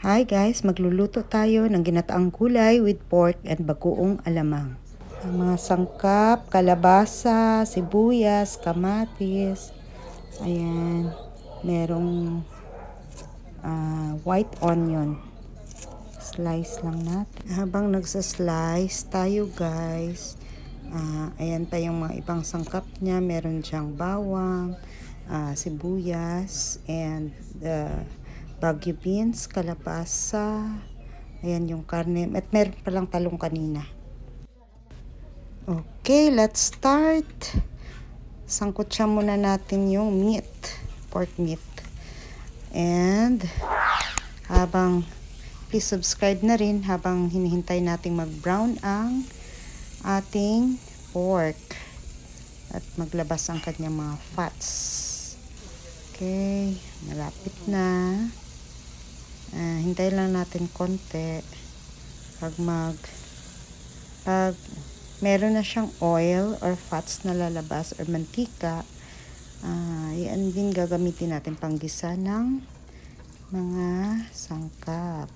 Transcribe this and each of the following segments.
Hi guys, magluluto tayo ng ginataang gulay with pork and bagoong alamang. Ang mga sangkap, kalabasa, sibuyas, kamatis. Ayan, merong ah, white onion. Slice lang natin. Habang nagsaslice tayo guys, ah, ayan pa yung mga ibang sangkap niya. Meron siyang bawang, ah, sibuyas, and uh, Baguio beans, kalabasa, ayan yung karne, at meron palang talong kanina. Okay, let's start. Sangkutsa muna natin yung meat, pork meat. And, habang, please subscribe na rin habang hinihintay nating mag-brown ang ating pork. At maglabas ang kanyang mga fats. Okay, malapit na. Ah, hintayin lang natin konti. Pag mag pag meron na siyang oil or fats na lalabas or mantika, ah, yan din gagamitin natin panggisa ng mga sangkap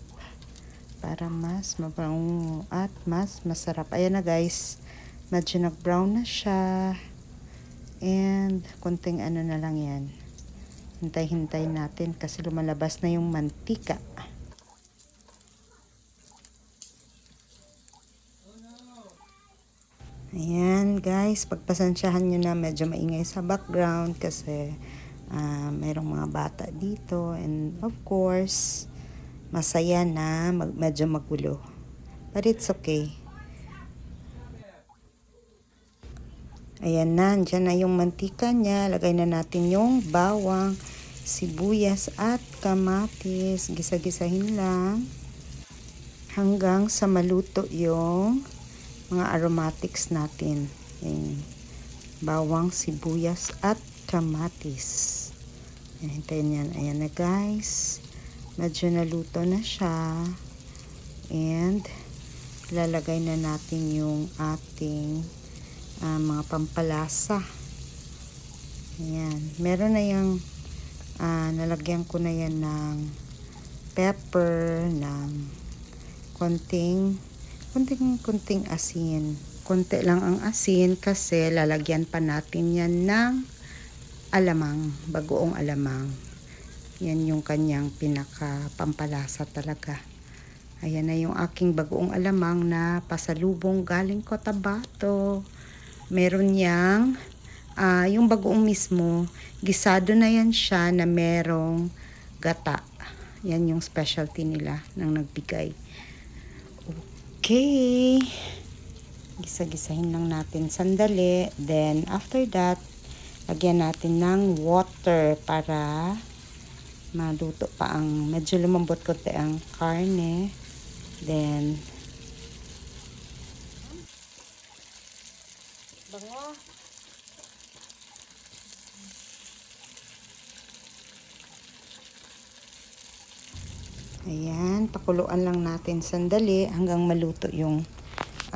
para mas mabango at mas masarap. Ayan na guys, medyo nag-brown na siya. And konting ano na lang yan. Hintay-hintay natin kasi lumalabas na yung mantika. Ayan guys, pagpasensyahan nyo na medyo maingay sa background kasi ah, mayroong mga bata dito and of course masaya na mag, medyo magulo. But it's okay. Ayan na, andyan na yung mantika niya. Lagay na natin yung bawang, sibuyas at kamatis. Gisa-gisahin lang hanggang sa maluto yung mga aromatics natin. Ayan. Bawang, sibuyas at kamatis. Hintayin yan. Ayan na guys. Medyo naluto na siya. And lalagay na natin yung ating ah, mga pampalasa. Ayan. Meron na yung ah, nalagyan ko na yan ng pepper, ng konting konting konting asin. Konti lang ang asin kasi lalagyan pa natin yan ng alamang, bagoong alamang. Yan yung kanyang pinaka pampalasa talaga. Ayan na yung aking bagoong alamang na pasalubong galing Cotabato. Meron niyang, ah, yung bagoong mismo, gisado na yan siya na merong gata. Yan yung specialty nila nang nagbigay. Okay. Gisa-gisahin lang natin sandali. Then, after that, lagyan natin ng water para maluto pa ang medyo lumambot konti ang karne. Then, bango. Ayan, pakuluan lang natin sandali hanggang maluto yung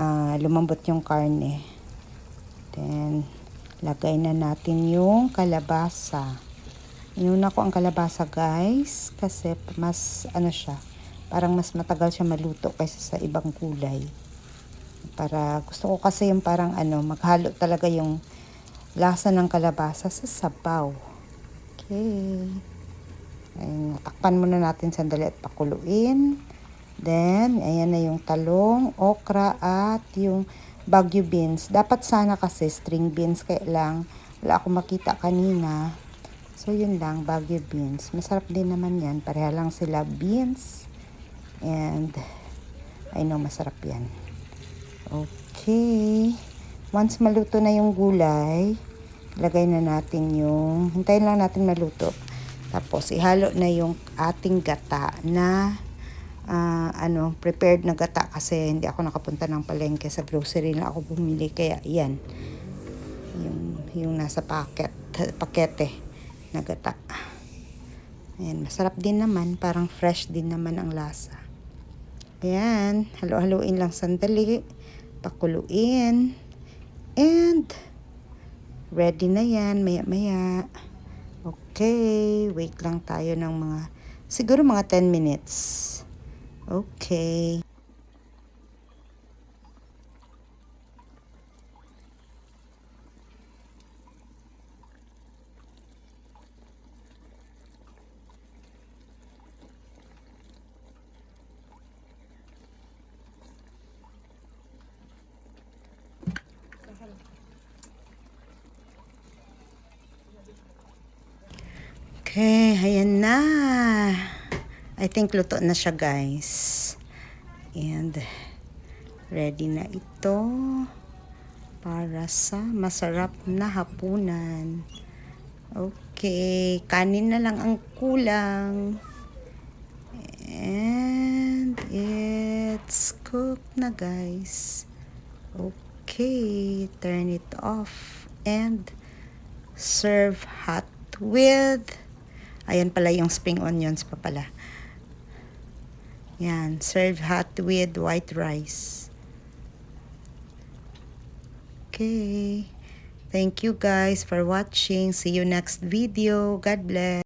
ah, lumambot yung karne. Then, lagay na natin yung kalabasa. Inuna ko ang kalabasa guys kasi mas ano siya, parang mas matagal siya maluto kaysa sa ibang gulay. Para gusto ko kasi yung parang ano, maghalo talaga yung lasa ng kalabasa sa sabaw. Okay. Ayun, takpan muna natin sandali at pakuluin. Then, ayan na yung talong, okra at yung Baguio beans. Dapat sana kasi string beans kaya lang wala akong makita kanina. So, yun lang, Baguio beans. Masarap din naman yan. Pareha lang sila beans. And, I know masarap yan. Okay. Once maluto na yung gulay, lagay na natin yung, hintayin lang natin maluto. Tapos, ihalo na yung ating gata na ah, ano, prepared na gata kasi hindi ako nakapunta ng palengke sa grocery na ako bumili. Kaya, yan. Yung, yung nasa packet, pakete na gata. Ayan, masarap din naman. Parang fresh din naman ang lasa. Ayan, halo-haloin lang sandali. Pakuluin. And, ready na yan, maya-maya. Okay, wait lang tayo ng mga, siguro mga 10 minutes. Okay. Okay, ayan na. I think luto na siya, guys. And ready na ito para sa masarap na hapunan. Okay, kanin na lang ang kulang. And it's cooked na, guys. Okay, turn it off and serve hot with Ayan pala yung spring onions pa pala. Yan, serve hot with white rice. Okay. Thank you guys for watching. See you next video. God bless.